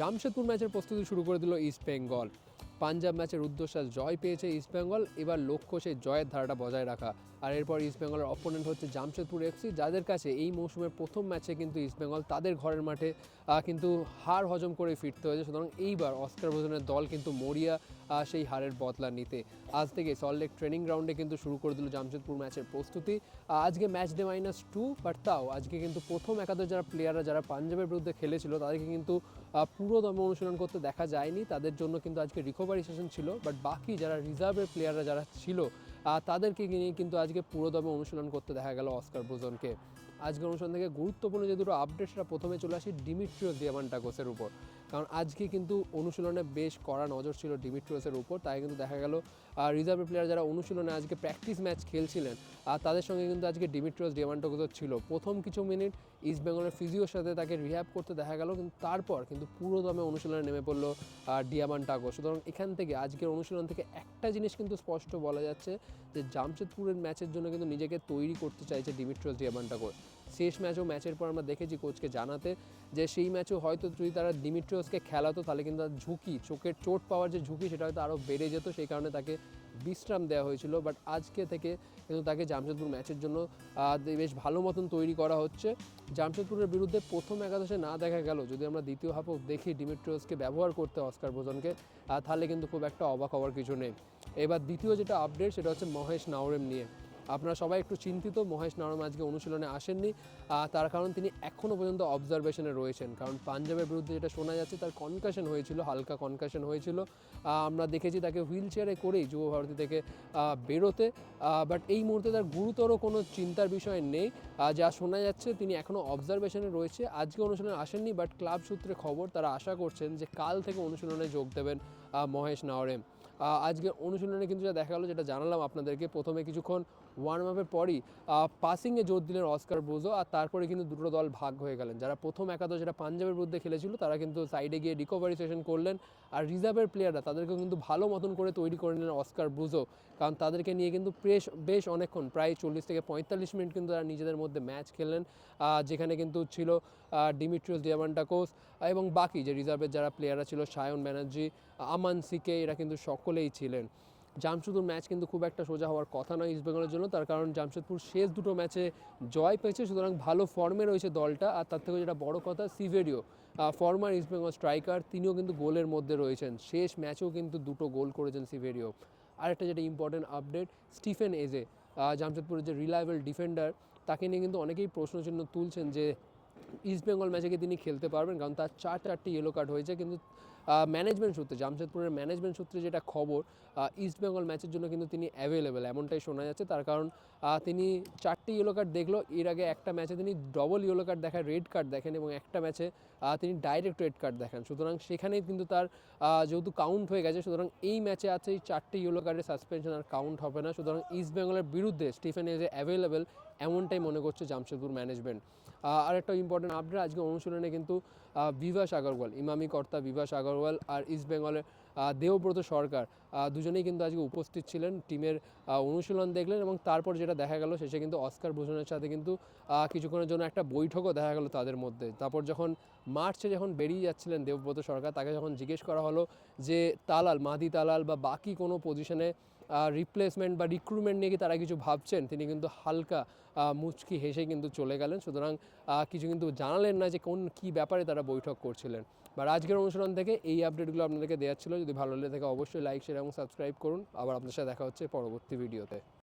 জামশেদপুর ম্যাচের প্রস্তুতি শুরু করে দিল ইস্ট বেঙ্গল। পাঞ্জাব ম্যাচের উদ্দেশ্যে জয় পেয়েছে ইস্ট বেঙ্গল, এবার লক্ষ্য সেই জয়ের ধারাটা বজায় রাখা। আর এরপর ইস্ট বেঙ্গলের অপোনেন্ট হচ্ছে জামশেদপুর এফসি যাদের কাছে এই মৌসুমের প্রথম ম্যাচে কিন্তু ইস্ট বেঙ্গল তাদের ঘরের মাঠে কিন্তু হার হজম করে ফিরতে হয়েছে। সুতরাং এইবার অস্কার ভোজনের দল কিন্তু মরিয়া সেই হারের বদলা নিতে। আজ থেকে সল্টলেক ট্রেনিং গ্রাউন্ডে কিন্তু শুরু করে দিল জামশেদপুর ম্যাচের প্রস্তুতি। আজকে match day minus two but তাও আজকে কিন্তু প্রথম একাদশ যারা প্লেয়াররা যারা পাঞ্জাবের বিরুদ্ধে খেলেছিল, তাদেরকে কিন্তু পুরো দমে অনুশীলন করতে দেখা যায়নি। তাদের জন্য কিন্তু আজকে রিকভারি সেশন ছিল বাট বাকি যারা রিজার্ভের প্লেয়াররা যারা ছিল তাদেরকে নিয়ে কিন্তু আজকে পুরো দমে অনুশীলন করতে দেখা গেল অস্কার ভোজনকে আজকের অনুষ্ঠান থেকে গুরুত্বপূর্ণ যে দুটো আপডেট সেটা প্রথমে চলে আসি ডিমিট্রিও দিয়ামান্টাকোসের উপর। কারণ আজকে কিন্তু অনুশীলনে বেশ কড়া নজর ছিল ডিমিট্রিওসের উপর, তাই কিন্তু দেখা গেল রিজার্ভের প্লেয়ার যারা অনুশীলনে আজকে প্র্যাকটিস ম্যাচ খেলছিলেন আর তাদের সঙ্গে কিন্তু আজকে ডিমিট্রিওস ডিয়ামান্টাকোসও ছিল। প্রথম কিছু মিনিট ইস্ট বেঙ্গলের ফিজিওর সাথে তাকে রিহ্যাব করতে দেখা গেল, কিন্তু তারপর কিন্তু পুরো দমে অনুশীলনে নেমে পড়ল ডিয়ামান্টাকো সুতরাং এখান থেকে আজকের অনুশীলন থেকে একটা জিনিস কিন্তু স্পষ্ট বলা যাচ্ছে যে, জামশেদপুরের ম্যাচের জন্য কিন্তু নিজেকে তৈরি করতে চাইছে ডিমিট্রিওস ডিয়ামান্টাকো শেষ ম্যাচও ম্যাচের পর আমরা দেখেছি কোচকে জানাতে যে সেই ম্যাচও হয়তো যদি তারা ডিমিট্রিওসকে খেলাতো, তাহলে কিন্তু তার ঝুঁকি, চোখের চোট পাওয়ার যে ঝুঁকি, সেটা হয়তো আরও বেড়ে যেত। সেই কারণে তাকে বিশ্রাম দেওয়া হয়েছিল। বাট আজকে থেকে কিন্তু তাকে জামশেদপুর ম্যাচের জন্য বেশ ভালো মতন তৈরি করা হচ্ছে। জামশেদপুরের বিরুদ্ধে প্রথম একাদশে না দেখা গেল। যদি আমরা দ্বিতীয় হাফও দেখি ডিমিট্রিওসকে ব্যবহার করতে অস্কার ভোজনকে তাহলে কিন্তু খুব একটা অবাক হওয়ার কিছু নেই। এবার দ্বিতীয় যেটা আপডেট সেটা হচ্ছে মহেশ নাওরেম নিয়ে। আপনারা সবাই একটু চিন্তিত, মহেশ নাওরেম আজকে অনুশীলনে আসেননি। তার কারণ তিনি এখনও পর্যন্ত অবজারভেশনে রয়েছেন। কারণ পাঞ্জাবের বিরুদ্ধে যেটা শোনা যাচ্ছে, তার কনকাশন হয়েছিল, হালকা কনকাশন হয়েছিল। আমরা দেখেছি তাকে হুইল চেয়ারে করেই যুব ভারতী থেকে বেরোতে। বাট এই মুহূর্তে তার গুরুতর কোনো চিন্তার বিষয় নেই। যা শোনা যাচ্ছে, তিনি এখনও অবজারভেশনে রয়েছে। আজকে অনুশীলনে আসেননি বাট ক্লাব সূত্রে খবর, তারা আশা করছেন যে কাল থেকে অনুশীলনে যোগ দেবেন মহেশ নাওরেম আজকে অনুশীলনে কিন্তু যা দেখা গেলো যেটা জানালাম আপনাদেরকে, প্রথমে কিছুক্ষণ ওয়ার্ম আপের পরই পাসিংয়ে জোর দিলেন অস্কার ব্রুজো আর তারপরে কিন্তু দুটো দল ভাগ হয়ে গেলেন। যারা প্রথম একাদশ যেটা পাঞ্জাবের বিরুদ্ধে খেলেছিল, তারা কিন্তু সাইডে গিয়ে রিকভারি সেশন করলেন আর রিজার্ভের প্লেয়াররা তাদেরকে কিন্তু ভালো মতন করে তৈরি করে নিলেন অস্কার ব্রুজো কারণ তাদেরকে নিয়ে কিন্তু বেশ বেশ অনেকক্ষণ, প্রায় চল্লিশ থেকে পঁয়তাল্লিশ মিনিট কিন্তু তারা নিজেদের মধ্যে ম্যাচ খেললেন। যেখানে কিন্তু ছিল ডিমিট্রিয়াস ডিয়ামান্টাকোস এবং বাকি যে রিজার্ভের যারা প্লেয়াররা ছিল সায়ন ব্যানার্জি আমান সিকে এরা কিন্তু সকলেই ছিলেন। জামশেদপুর ম্যাচ কিন্তু খুব একটা সোজা হওয়ার কথা নয় ইস্টবেঙ্গলের জন্য। তার কারণ জামশেদপুর শেষ দুটো ম্যাচে জয় পেয়েছে, সুতরাং ভালো ফর্মে রয়েছে দলটা। আর তার থেকে যেটা বড় কথা সিভেরিও ফর্মার ইস্টবেঙ্গল স্ট্রাইকার তিনিও কিন্তু গোলের মধ্যে রয়েছেন। শেষ ম্যাচেও কিন্তু দুটো গোল করেছেন সিভেরিও আরেকটা যেটা ইম্পর্টেন্ট আপডেট স্টিফেন এজে জামশেদপুরের যে রিলায়েবল ডিফেন্ডার তাকে নিয়ে কিন্তু অনেকেই প্রশ্নচিহ্ন তুলছেন যে ইস্টবেঙ্গল ম্যাচে কি তিনি খেলতে পারবেন? কারণ তার চার চারটি ইয়েলো কার্ড হয়েছে, কিন্তু ম্যানেজমেন্ট সূত্রে, জামশেদপুরের ম্যানেজমেন্ট সূত্রে যেটা খবর ইস্টবেঙ্গল ম্যাচের জন্য কিন্তু তিনি অ্যাভেলেবেল এমনটাই শোনা যাচ্ছে। তার কারণ তিনি চারটি ইয়েলো কার্ড দেখল। এর আগে একটা ম্যাচে তিনি ডবল ইয়েলো কার্ড দেখায় রেড কার্ড দেখেন এবং একটা ম্যাচে তিনি ডাইরেক্ট রেড কার্ড দেখান। সুতরাং সেখানেই কিন্তু তার যেহেতু কাউন্ট হয়ে গেছে, সুতরাং এই ম্যাচে আছে, এই চারটি ইয়েলো কার্ডের সাসপেনশন আর কাউন্ট হবে না। সুতরাং ইস্টবেঙ্গলের বিরুদ্ধে স্টিফেন এজে অ্যাভেলেবেল এমনটাই মনে করছে জামশেদপুর ম্যানেজমেন্ট আর একটা ইম্পর্টেন্ট আপডেট আজকে অনুশীলনে কিন্তু বিভাস আগরওয়াল, ইমামি কর্তা বিভাস আগরওয়াল আর ইস্ট বেঙ্গলের দেবব্রত সরকার। দুজনেই কিন্তু আজকে উপস্থিত ছিলেন, টিমের অনুশীলন দেখলেন এবং তারপর যেটা দেখা গেল, শেষে কিন্তু অস্কার ভূষণের সাথে কিন্তু কিছুক্ষণের জন্য একটা বৈঠকও দেখা গেল তাদের মধ্যে। তারপর যখন মার্চে যখন বেরিয়ে যাচ্ছিলেন দেবব্রত সরকার, তাকে যখন জিজ্ঞেস করা হলো যে, তালাল, মাদি তালাল বা বাকি কোনো পজিশনে রিপ্লেসমেন্ট বা রিক্রুটমেন্ট নিয়ে কি তারা কিছু ভাবছেন? তিনি কিন্তু হালকা মুচকি হেসে কিন্তু চলে গেলেন। সুতরাং কিছু কিন্তু জানালেন না যে কোন কি ব্যাপারে তারা বৈঠক করছিলেন। বা আজকের অনুশীলন থেকে এই আপডেটগুলো আপনাদেরকে দেওয়া ছিল। যদি ভালো লেগে থাকে অবশ্যই লাইক শেয়ার এবং সাবস্ক্রাইব করুন। আবার আপনার সাথে দেখা হচ্ছে পরবর্তী ভিডিওতে